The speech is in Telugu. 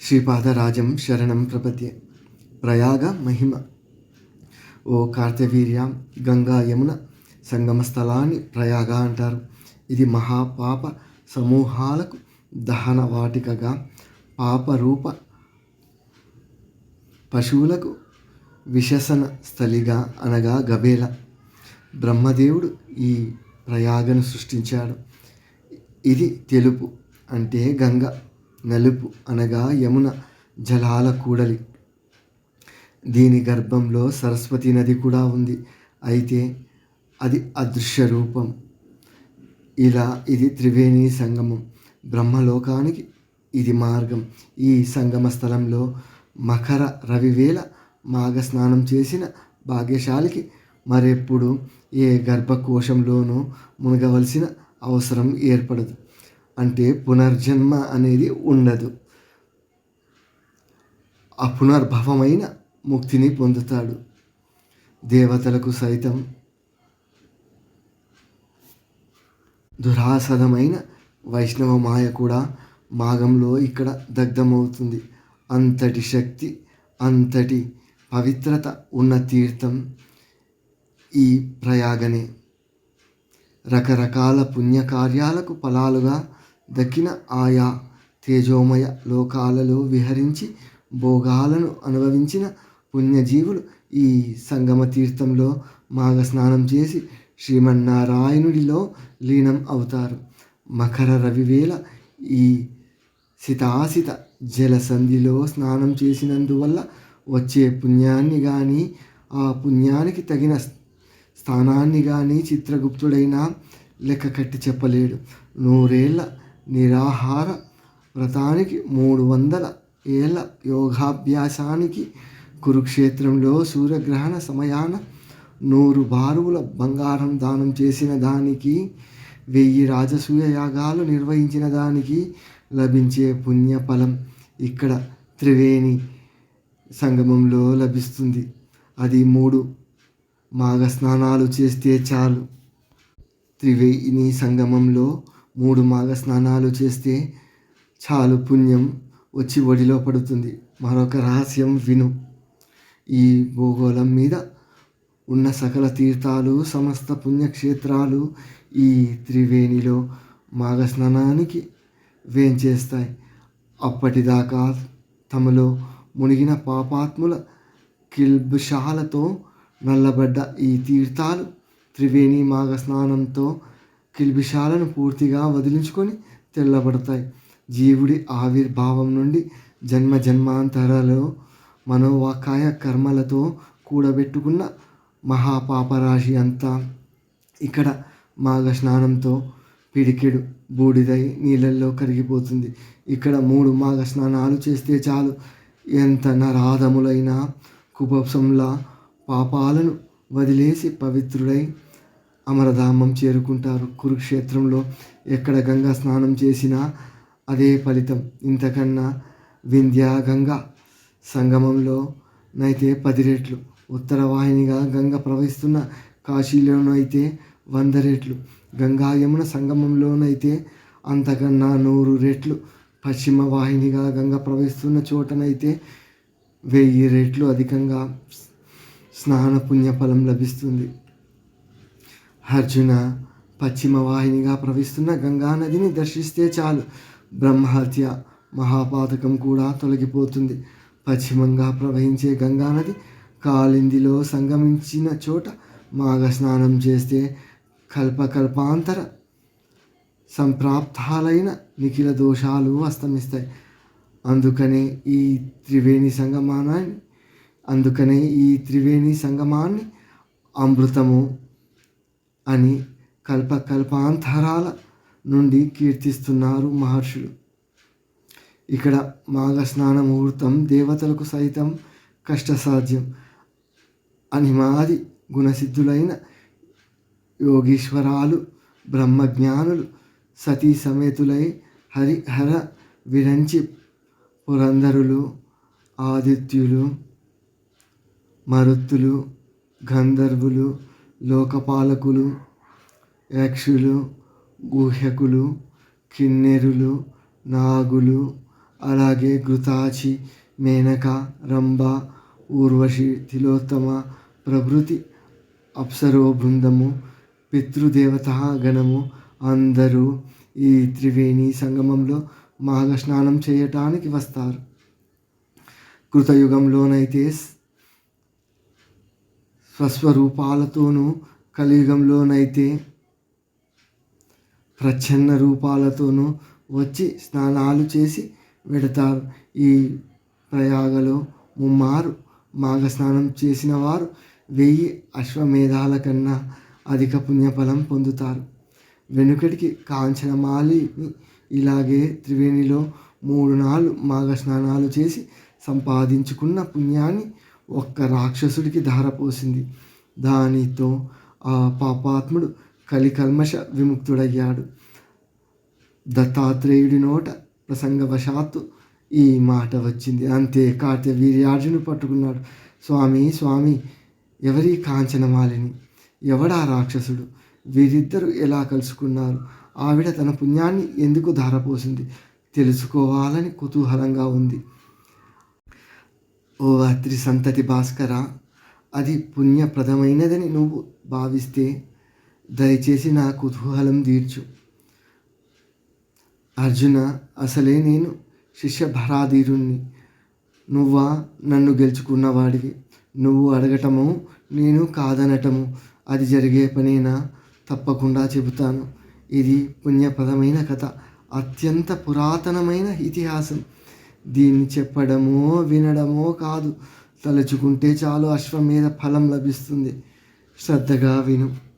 శ్రీపాదరాజం శరణం ప్రపద్యే ప్రయాగ మహిమ ఓ కార్తవీర్య గంగా యమున సంగమ స్థలాన్ని ప్రయాగ అంటారు ఇది మహాపాప సమూహాలకు దహన వాటికగా పాపరూప పశువులకు విశసన స్థలిగా అనగా గబేల బ్రహ్మదేవుడు ఈ ప్రయాగను సృష్టించాడు ఇది తెలుపు అంటే గంగ నలుపు అనగా యమున జలాల కూడలి. దీని గర్భంలో సరస్వతి నది కూడా ఉంది. అయితే అది అదృశ్య రూపం. ఇలా ఇది త్రివేణి సంగమం. బ్రహ్మలోకానికి ఇది మార్గం. ఈ సంగమ స్థలంలో మకర రవివేళ మాఘ స్నానం చేసిన భాగ్యశాలికి మరెప్పుడు ఏ గర్భకోశంలోనూ మునగవలసిన అవసరం ఏర్పడదు. అంటే పునర్జన్మ అనేది ఉండదు. అపునర్భవమైన ముక్తిని పొందుతాడు. దేవతలకు సైతం దురాసదమైన వైష్ణవ మాయ కూడా మాగంలో ఇక్కడ దగ్ధమవుతుంది. అంతటి శక్తి అంతటి పవిత్రత ఉన్న తీర్థం ఈ ప్రయాగనే. రకరకాల పుణ్యకార్యాలకు ఫలాలుగా దక్కిన ఆయా తేజోమయ లోకాలలో విహరించి భోగాలను అనుభవించిన పుణ్యజీవులు ఈ సంగమ తీర్థంలో మాఘస్నానం చేసి శ్రీమన్నారాయణుడిలో లీనం అవుతారు. మకర రవివేళ ఈ సితాసిత జలసంధిలో స్నానం చేసినందువల్ల వచ్చే పుణ్యాన్ని కానీ ఆ పుణ్యానికి తగిన స్థానాన్ని కానీ చిత్రగుప్తుడైన లెక్క కట్టి చెప్పలేడు. నూరేళ్ళ నిరాహార వ్రతానికి మూడు వందల ఏళ్ళ యోగాభ్యాసానికి కురుక్షేత్రంలో సూర్యగ్రహణ సమయాన నూరు బారువుల బంగారం దానం చేసిన దానికి వెయ్యి రాజసూయ యాగాలు నిర్వహించిన దానికి లభించే పుణ్యఫలం ఇక్కడ త్రివేణి సంగమంలో లభిస్తుంది. అది మూడు మాఘ స్నానాలు చేస్తే చాలు. త్రివేణి సంగమంలో మూడు మాఘ స్నానాలు చేస్తే చాలు పుణ్యం వచ్చి ఒడిలో పడుతుంది. మరొక రహస్యం విను. ఈ భూగోళం మీద ఉన్న సకల తీర్థాలు సమస్త పుణ్యక్షేత్రాలు ఈ త్రివేణిలో మాఘస్నానానికి వేంచేస్తాయి. అప్పటిదాకా తమలో మునిగిన పాపాత్ముల కిల్బుషాలతో నల్లబడ్డ ఈ తీర్థాలు త్రివేణి మాఘస్నానంతో కిల్బిషాలను పూర్తిగా వదిలించుకొని తెల్లబడతాయి. జీవుడి ఆవిర్భావం నుండి జన్మ జన్మాంతరాలలో మనోవాకాయ కర్మలతో కూడబెట్టుకున్న మహాపాపరాశి అంతా ఇక్కడ మాఘ స్నానంతో పిడికెడు బూడిదై నీళ్ళల్లో కరిగిపోతుంది. ఇక్కడ మూడు మాఘ స్నానాలు చేస్తే చాలు. ఎంత నరాధములైన కుపంసంలా పాపాలను వదిలేసి పవిత్రుడై అమరధామం చేరుకుంటారు. కురుక్షేత్రంలో ఎక్కడ గంగా స్నానం చేసినా అదే ఫలితం. ఇంతకన్నా వింధ్య గంగా సంగమంలో నైతే పది రెట్లు. ఉత్తర వాహినిగా గంగ ప్రవహిస్తున్న కాశీలోనైతే వంద రెట్లు. గంగా యమున సంగమంలోనైతే అంతకన్నా నూరు రెట్లు. పశ్చిమ వాహినిగా గంగ ప్రవహిస్తున్న చోటనైతే వెయ్యి రెట్లు అధికంగా స్నాన పుణ్యఫలం లభిస్తుంది. అర్జున పశ్చిమ వాహినిగా ప్రవహిస్తున్న గంగా నదిని దర్శిస్తే చాలు. బ్రహ్మహత్య మహాపాతకం కూడా తొలగిపోతుంది. పశ్చిమంగా ప్రవహించే గంగానది కాలిందిలో సంగమించిన చోట మాఘ స్నానం చేస్తే కల్పకల్పాంతర సంప్రాప్తాలైన నిఖిల దోషాలు అస్తమిస్తాయి. అందుకనే ఈ త్రివేణి సంగమానాన్ని అందుకనే ఈ త్రివేణి సంగమాన్ని అమృతము అని కల్పకల్పాంతరాల నుండి కీర్తిస్తున్నారు మహర్షులు. ఇక్కడ మాఘస్నాన ముహూర్తం దేవతలకు సైతం కష్టసాధ్యం. అనిమాది గుణసిద్ధులైన యోగీశ్వరాలు బ్రహ్మజ్ఞానులు సతీ సమేతులై హరిహర విరంచి పురంధరులు ఆదిత్యులు మరుత్తులు గంధర్వులు లోకపాలకులు యక్షులు గుహ్యకులు కిన్నెరులు నాగులు అలాగే ఘృతాచి మేనక రంభ ఊర్వశి తిలోత్తమ ప్రభృతి అప్సరో బృందము పితృదేవత గణము అందరూ ఈ త్రివేణి సంగమంలో మాఘ స్నానం చేయటానికి వస్తారు. కృతయుగంలోనైతే స్వస్వరూపాలతోనూ కలియుగంలోనైతే ప్రచ్ఛన్న రూపాలతోనూ వచ్చి స్నానాలు చేసి వెడతారు. ఈ ప్రయాగలో ముమ్మారు మాఘ స్నానం చేసిన వారు వెయ్యి అశ్వమేధాల కన్నా అధిక పుణ్యఫలం పొందుతారు. వెనుకటికి కాంచనమాలిని ఇలాగే త్రివేణిలో మూడు నాలుగు మాఘ స్నానాలు చేసి సంపాదించుకున్న పుణ్యాన్ని ఒక్క రాక్షసుడికి ధారపోసింది దానితో ఆ పాపాత్ముడు కలికల్మష విముక్తుడయ్యాడు. దత్తాత్రేయుడి నోట ప్రసంగవశాత్తు ఈ మాట వచ్చింది. అంతే కార్తె వీర్యార్జును పట్టుకున్నాడు. స్వామి స్వామి ఎవరి కాంచనమాలిని? ఎవడా రాక్షసుడు? వీరిద్దరూ ఎలా కలుసుకున్నారు? ఆవిడ తన పుణ్యాన్ని ఎందుకు ధారపోసింది తెలుసుకోవాలని కుతూహలంగా ఉంది. ఓ అత్రి సంతతి భాస్కర అది పుణ్యప్రదమైనదని నువ్వు భావిస్తే దయచేసి నా కుతూహలం తీర్చు. అర్జున అసలే నేను శిష్యభరాధీరుణ్ణి నువ్వా నన్ను గెలుచుకున్నవాడివి. నువ్వు అడగటము నేను కాదనటము అది జరిగే పనేనా? తప్పకుండా చెబుతాను. ఇది పుణ్యప్రదమైన కథ. అత్యంత పురాతనమైన ఇతిహాసం. దీన్ని చెప్పడమో వినడమో కాదు. తలుచుకుంటే చాలు అశ్వమేధ ఫలం లభిస్తుంది. శ్రద్ధగా విను.